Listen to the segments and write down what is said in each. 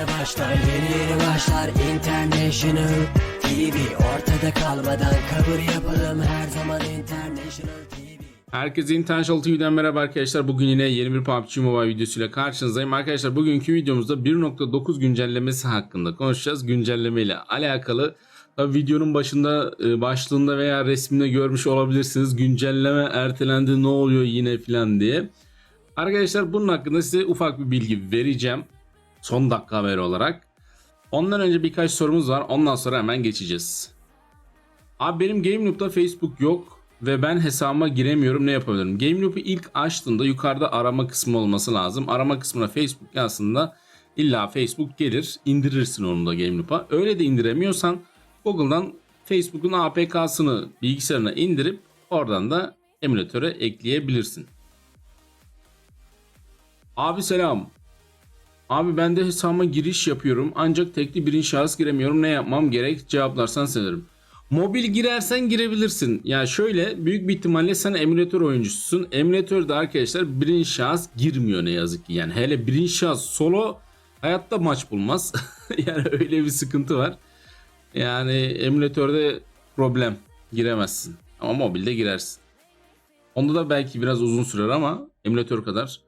yeni başlar Yeni yeni başlar International TV Ortada kalmadan kabul yapalım Her zaman International TV Herkese International TV'den merhaba arkadaşlar. Bugün yine yeni bir PUBG Mobile videosuyla karşınızdayım. Arkadaşlar bugünkü videomuzda 1.9 güncellemesi hakkında konuşacağız. Güncelleme ile alakalı. Tabii videonun başında e, başlığında veya resminde görmüş olabilirsiniz. Güncelleme ertelendi ne oluyor yine filan diye. Arkadaşlar bunun hakkında size ufak bir bilgi vereceğim. Son dakika haberi olarak. Ondan önce birkaç sorumuz var. Ondan sonra hemen geçeceğiz. Abi benim GameLoop'ta Facebook yok ve ben hesabıma giremiyorum ne yapabilirim? GameLoop'u ilk açtığında yukarıda arama kısmı olması lazım. Arama kısmına Facebook yazsında illa Facebook gelir indirirsin onu da GameLoop'a. Öyle de indiremiyorsan Google'dan Facebook'un APK'sını bilgisayarına indirip oradan da emülatöre ekleyebilirsin. Abi selam. Abi ben de hesabıma giriş yapıyorum ancak tekli birinci şahıs giremiyorum. Ne yapmam gerek? Cevaplarsan sevinirim. Mobil girersen girebilirsin. Ya şöyle büyük bir ihtimalle sen emülatör oyuncususun. Emülatörde arkadaşlar birinci şahıs girmiyor ne yazık ki. Yani hele birinci şahıs solo hayatta maç bulmaz. yani öyle bir sıkıntı var. Yani emülatörde problem giremezsin. Ama mobilde girersin. Onda da belki biraz uzun sürer ama emülatör kadar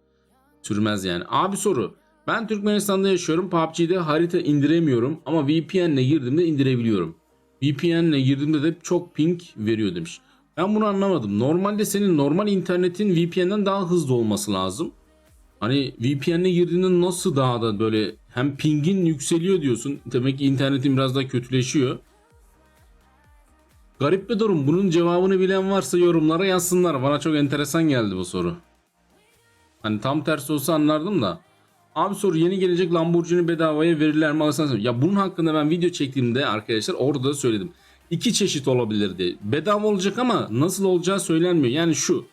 sürmez yani. Abi soru. Ben Türkmenistan'da yaşıyorum. PUBG'de harita indiremiyorum ama VPN'le girdiğimde indirebiliyorum. VPN'le girdiğimde de çok ping veriyor demiş. Ben bunu anlamadım. Normalde senin normal internetin VPN'den daha hızlı olması lazım. Hani VPN'le girdiğinde nasıl daha da böyle hem pingin yükseliyor diyorsun. Demek ki internetin biraz daha kötüleşiyor. Garip bir durum. Bunun cevabını bilen varsa yorumlara yazsınlar. Bana çok enteresan geldi bu soru. Hani tam tersi olsa anlardım da. Abi soru yeni gelecek Lamborghini bedavaya verirler mi alırsan Ya bunun hakkında ben video çektiğimde arkadaşlar orada da söyledim. İki çeşit olabilirdi. Bedava olacak ama nasıl olacağı söylenmiyor. Yani şu.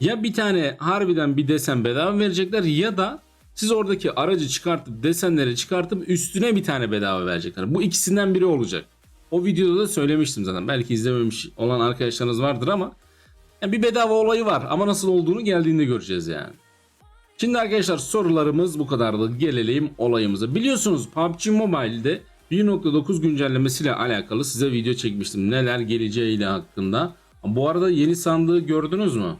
Ya bir tane harbiden bir desen bedava verecekler ya da siz oradaki aracı çıkartıp desenleri çıkartıp üstüne bir tane bedava verecekler. Bu ikisinden biri olacak. O videoda da söylemiştim zaten. Belki izlememiş olan arkadaşlarınız vardır ama yani bir bedava olayı var ama nasıl olduğunu geldiğinde göreceğiz yani. Şimdi arkadaşlar sorularımız bu kadardı. Gelelim olayımıza. Biliyorsunuz PUBG Mobile'de 1.9 güncellemesiyle alakalı size video çekmiştim. Neler geleceğiyle hakkında. Bu arada yeni sandığı gördünüz mü?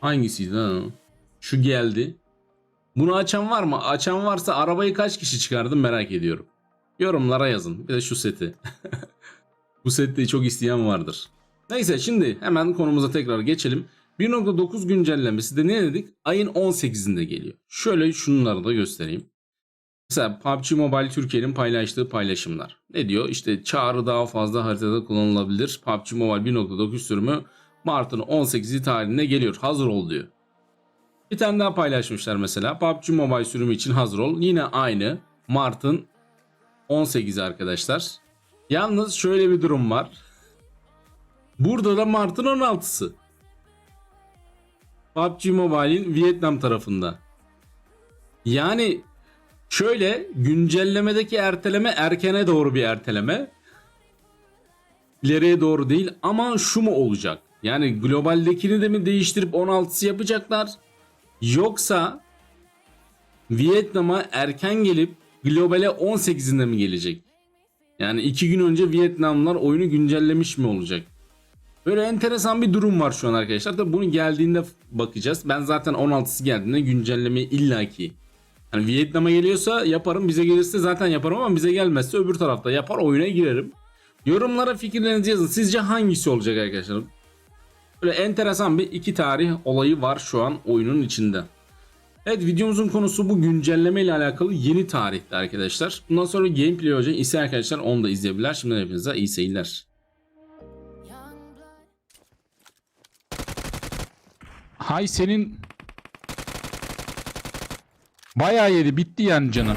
Hangisiydi o? Şu geldi. Bunu açan var mı? Açan varsa arabayı kaç kişi çıkardı merak ediyorum. Yorumlara yazın. Bir de şu seti. Bu seti çok isteyen vardır. Neyse şimdi hemen konumuza tekrar geçelim. 1.9 güncellemesi de ne dedik? Ayın 18'inde geliyor. Şöyle şunları da göstereyim. Mesela PUBG Mobile Türkiye'nin paylaştığı paylaşımlar. Ne diyor? İşte çağrı daha fazla haritada kullanılabilir. PUBG Mobile 1.9 sürümü Mart'ın 18'i tarihinde geliyor. Hazır ol diyor. Bir tane daha paylaşmışlar mesela. PUBG Mobile sürümü için hazır ol. Yine aynı. Mart'ın 18'i arkadaşlar. Yalnız şöyle bir durum var. Burada da Mart'ın 16'sı. PUBG Mobile'in Vietnam tarafında. Yani şöyle güncellemedeki erteleme erkene doğru bir erteleme. İleriye doğru değil ama şu mu olacak? Yani globaldekini de mi değiştirip 16'sı yapacaklar? Yoksa Vietnam'a erken gelip globale 18'inde mi gelecek? Yani iki gün önce Vietnamlar oyunu güncellemiş mi olacak? Böyle enteresan bir durum var şu an arkadaşlar. Tabi bunu geldiğinde bakacağız. Ben zaten 16'sı geldiğinde güncellemeyi illaki yani Vietnam'a geliyorsa yaparım. Bize gelirse zaten yaparım ama bize gelmezse öbür tarafta yapar oyuna girerim. Yorumlara fikirlerinizi yazın. Sizce hangisi olacak arkadaşlar? Böyle enteresan bir iki tarih olayı var şu an oyunun içinde. Evet videomuzun konusu bu güncelleme ile alakalı yeni tarihte arkadaşlar. Bundan sonra gameplay olacak. İse arkadaşlar onu da izleyebilirler. Şimdi hepinize iyi seyirler. Hay senin Bayağı yedi bitti yani canı.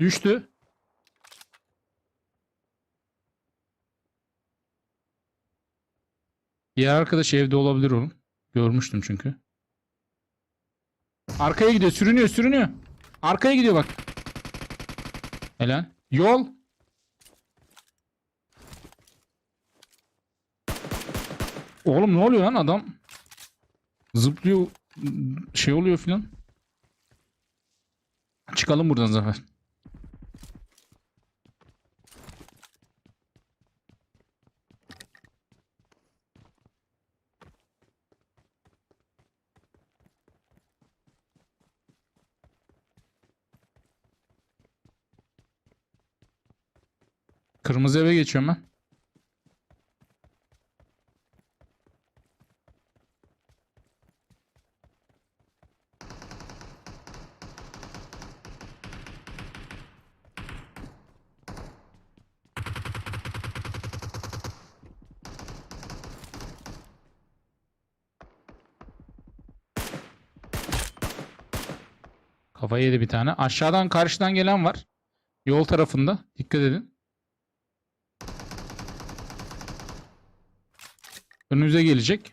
Düştü. Diğer arkadaş evde olabilir onun. Görmüştüm çünkü. Arkaya gidiyor, sürünüyor, sürünüyor. Arkaya gidiyor bak. Helal. Yol. Oğlum ne oluyor lan adam? Zıplıyor şey oluyor filan. Çıkalım buradan Zafer. Kırmızı eve geçiyorum ben. Kafayı yedi bir tane. Aşağıdan karşıdan gelen var. Yol tarafında. Dikkat edin. Önünüze gelecek.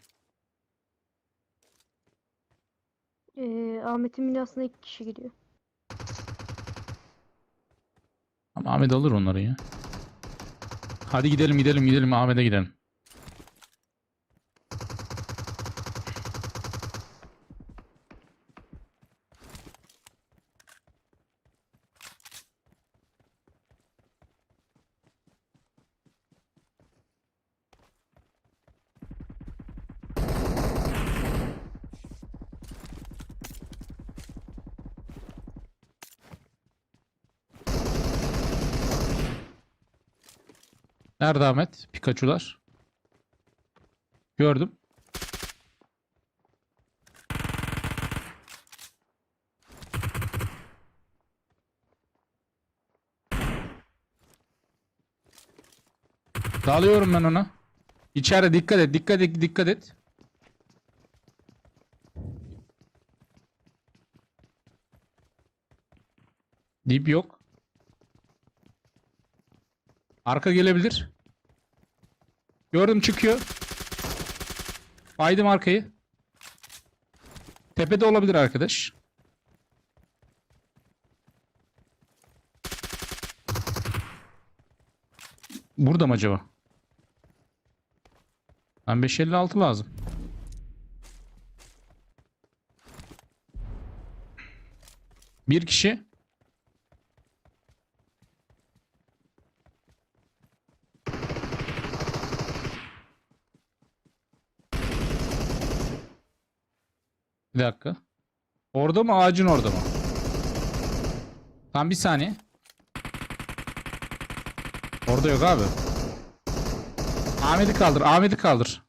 Ee, Ahmet'in binasına iki kişi gidiyor. Ama Ahmet alır onları ya. Hadi gidelim gidelim gidelim Ahmet'e gidelim. Nerede Ahmet? Pikachu'lar. Gördüm. Dalıyorum ben ona. İçeride dikkat et, dikkat et, dikkat et. Dip yok. Arka gelebilir. Gördüm çıkıyor. Baydım arkayı. Tepede olabilir arkadaş. Burada mı acaba? Ben 556 lazım. Bir kişi. Bir dakika. Orada mı ağacın orada mı? Tam bir saniye. Orada yok abi. Ahmet'i kaldır. Ahmet'i kaldır.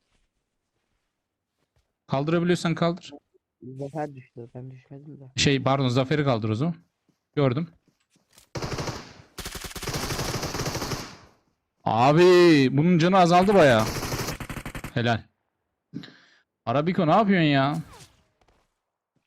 Kaldırabiliyorsan kaldır. Zafer düştü. Ben düşmedim de. Şey pardon Zafer'i kaldır o zaman. Gördüm. Abi bunun canı azaldı baya. Helal. Arabiko ne yapıyorsun ya?